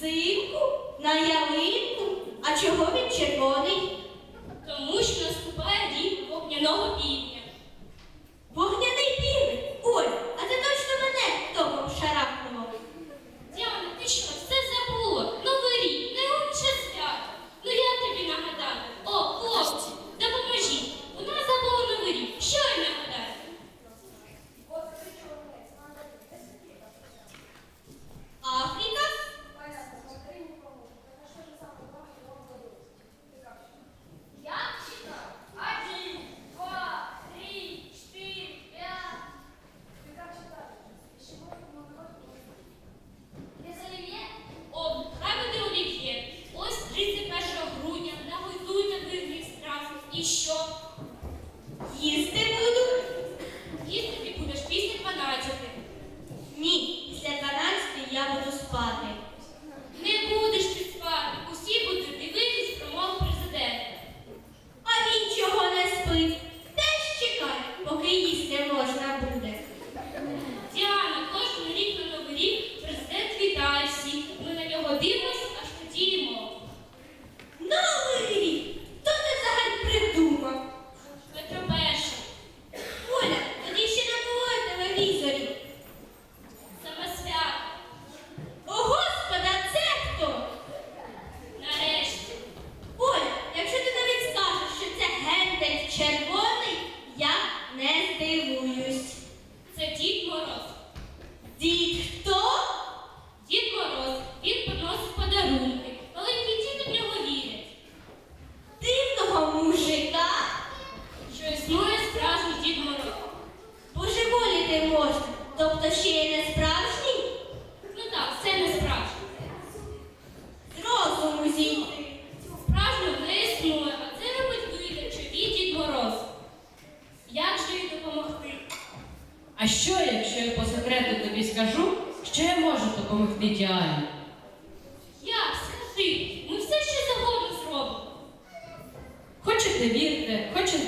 Синку, на ялинку, а чого він червоний?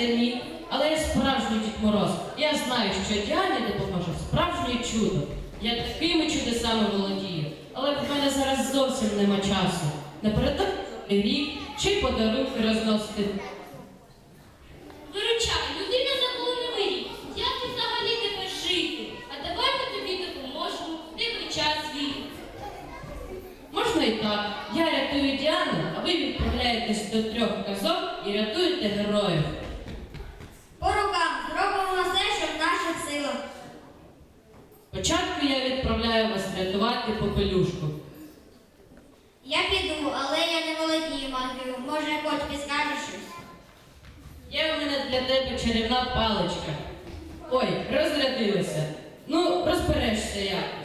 повірте але я справжній Дід Мороз. Я знаю, що Діані допоможе справжнє чудо. Я такими чудесами володію, але в мене зараз зовсім нема часу. Напередок рік чи подарунки розносити. Виручай, людина за полоновий рік. Як ти взагалі тебе жити? А давай ми тобі допоможемо, тебе час вільний. Можна і так. Я рятую Діану, а ви відправляєтесь до трьох казок і рятуєте героїв. відправляю вас рятувати попелюшку. Я піду, але я не володію магією. Може, хоч скажеш щось. Є в мене для тебе чарівна паличка. Ой, розрядилася. Ну, розберешся як.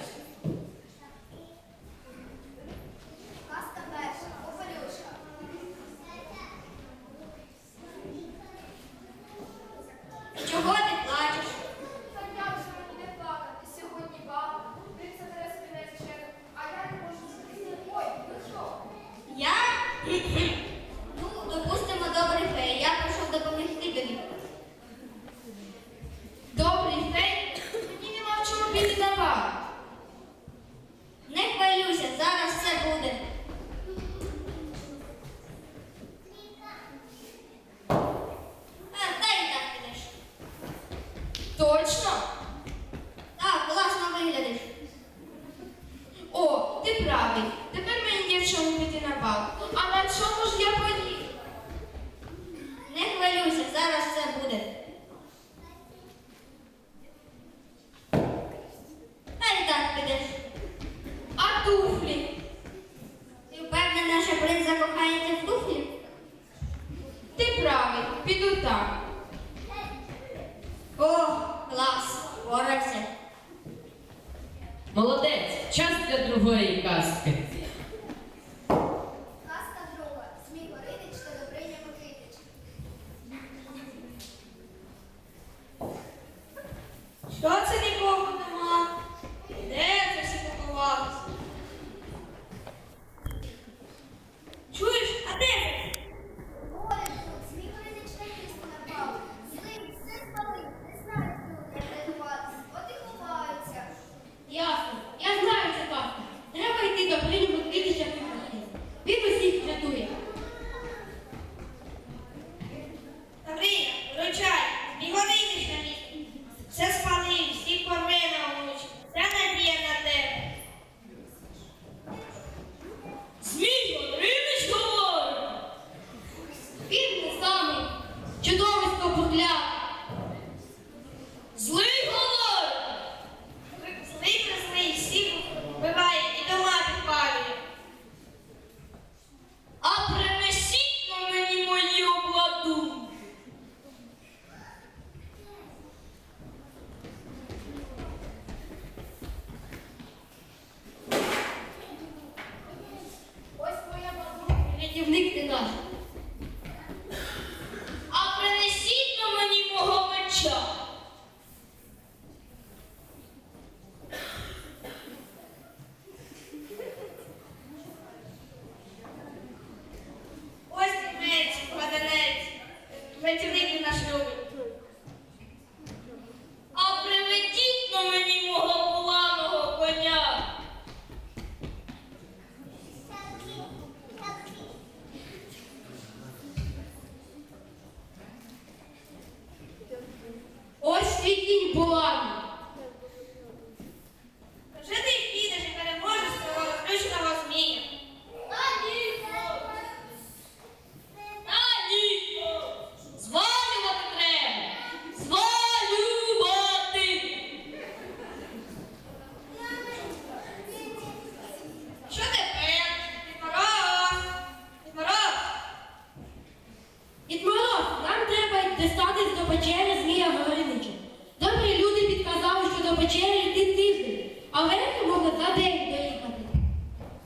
вечеря йти тиждень, а Венка можна за день доїхати.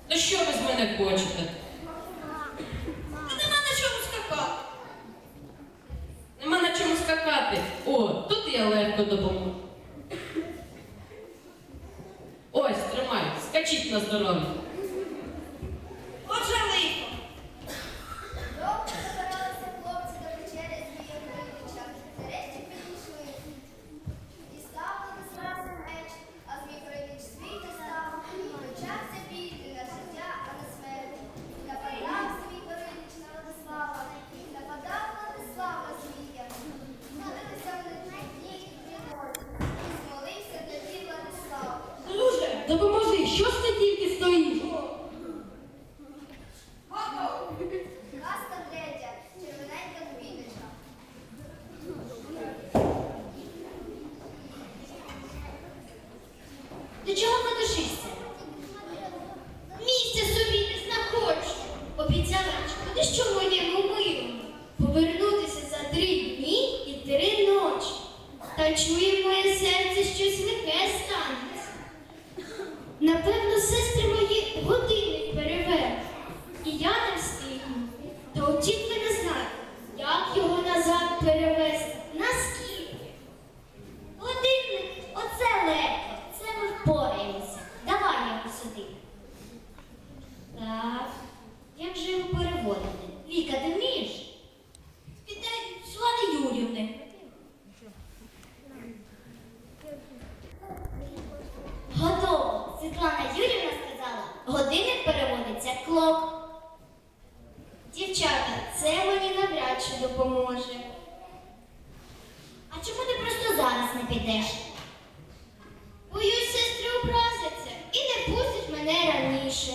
Ну що ви з мене хочете? Мовчіть ви не знаєте, як його назад перевезти, наскільки. Годинник, оце легко, це ми впораємося. Давай його сюди. Так, як же його переводити? Віка, ти вмієш? Спітай Слави Юрівни. Готово. Світлана Юрівна сказала, годинник переводиться клок. Дівчата, це мені навряд чи допоможе. А чому ти просто зараз не підеш? Боюсь, сестри образиться і не пустить мене раніше.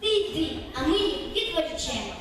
Ти йди, а ми їх відволічемо.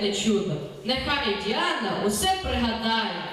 Одне чудо. Нехай Діана усе пригадає,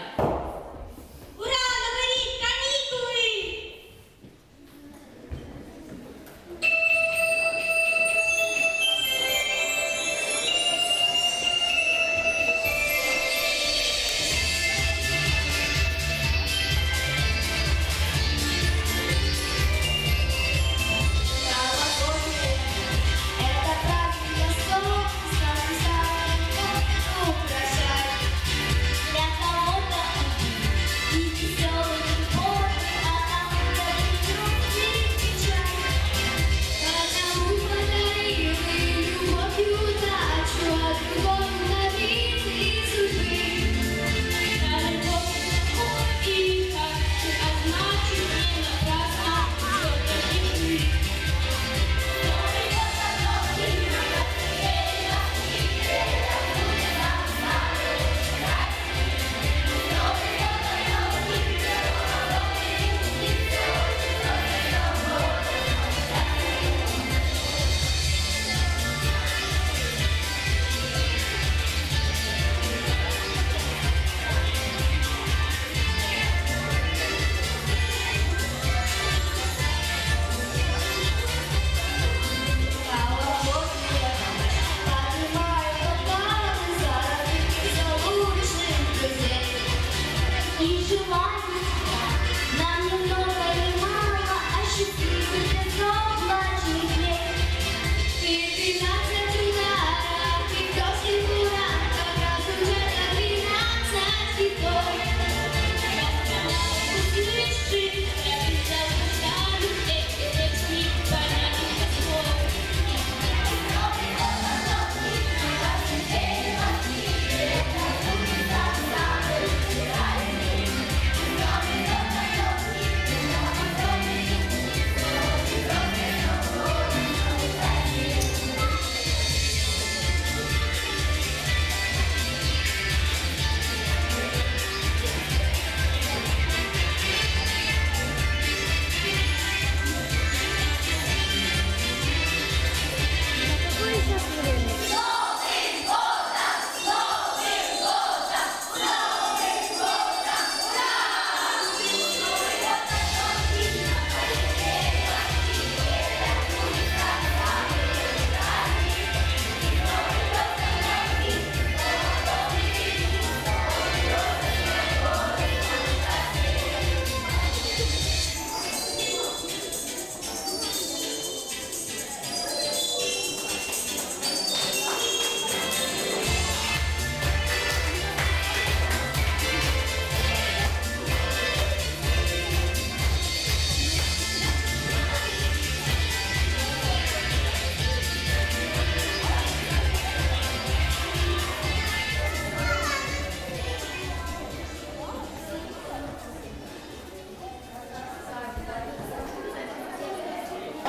ร้อนนำลง